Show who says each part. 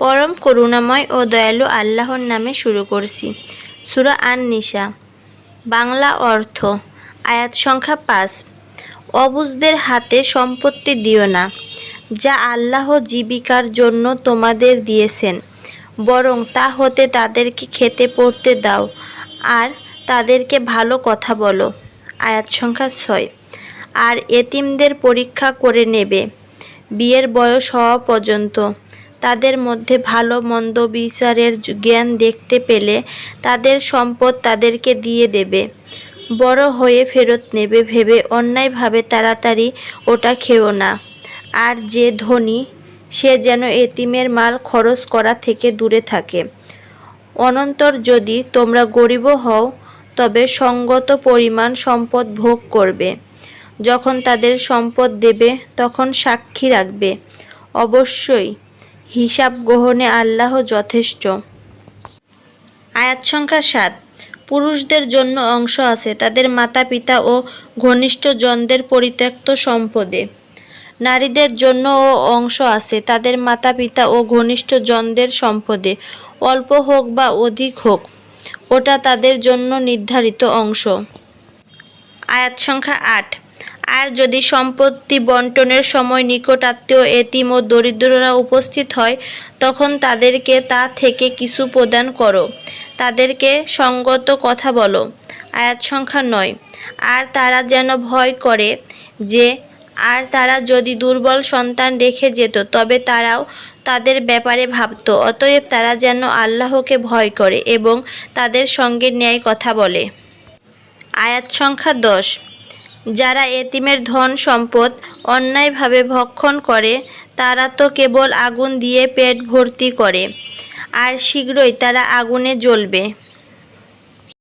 Speaker 1: পরম করুণাময় ও দয়ালু আল্লাহর নামে শুরু করছি। সুরা আন নিশা বাংলা অর্থ, আয়াত সংখ্যা পাঁচ। অবুজদের হাতে সম্পত্তি দিও না, যা আল্লাহ জীবিকার জন্য তোমাদের দিয়েছেন, বরং তা হতে তাদেরকে খেতে পড়তে দাও, আর তাদেরকে ভালো কথা বলো। আয়াত সংখ্যা ছয়। আর এতিমদের পরীক্ষা করে নেবে, বিয়ের বয়স হওয়া পর্যন্ত। তাদের মধ্যে ভালো, মন্দ বিচারের জ্ঞান দেখতে পেলে তাদের সম্পদ তাদেরকে দিয়ে দেবে। বড় হয়ে ফেরত নেবে ভেবে অন্যায়ভাবে তাড়াতাড়ি ওটা খেও না। আর যে ধনী, সে যেন এতিমের মাল খরচ করা থেকে দূরে থাকে। অনন্তর যদি তোমরা গরিব হও, তবে সঙ্গত পরিমাণ সম্পদ ভোগ করবে। যখন তাদের সম্পদ দেবে, তখন সাক্ষী রাখবে। অবশ্যই হিসাব গ্রহণে আল্লাহ যথেষ্ট। আয়াত সংখ্যা সাত, পুরুষদের জন্য অংশ আছে, তাদের মাতা পিতা ও ঘনিষ্ঠ জনদের পরিত্যক্ত সম্পদে। নারীদের জন্য ও অংশ আছে, তাদের মাতা পিতা ও ঘনিষ্ঠ জনদের সম্পদে। অল্প হোক বা অধিক হোক, ওটা তাদের জন্য নির্ধারিত অংশ। আয়াত সংখ্যা আট আর যদি সম্পত্তি বন্টনের সময় নিকট আত্মীয়, এতিম ও দরিদ্ররা উপস্থিত হয়, তখন তাদেরকে তা থেকে কিছু প্রদান করো। তাদেরকে সঙ্গত কথা বলো। আয়াত সংখ্যা নয়। আর তারা যেন ভয় করে যে, আর তারা যদি দুর্বল সন্তান রেখে যেত, তবে তারাও তাদের ব্যাপারে ভাবত। অতএব তারা যেন আল্লাহকে ভয় করে এবং তাদের সঙ্গে ন্যায় কথা বলে। আয়াত সংখ্যা দশ। যারা এতিমের ধন সম্পদ অন্যায়ভাবে ভক্ষণ করে, তারা তো কেবল আগুন দিয়ে পেট ভর্তি করে। আর শীঘ্রই তারা আগুনে জ্বলবে।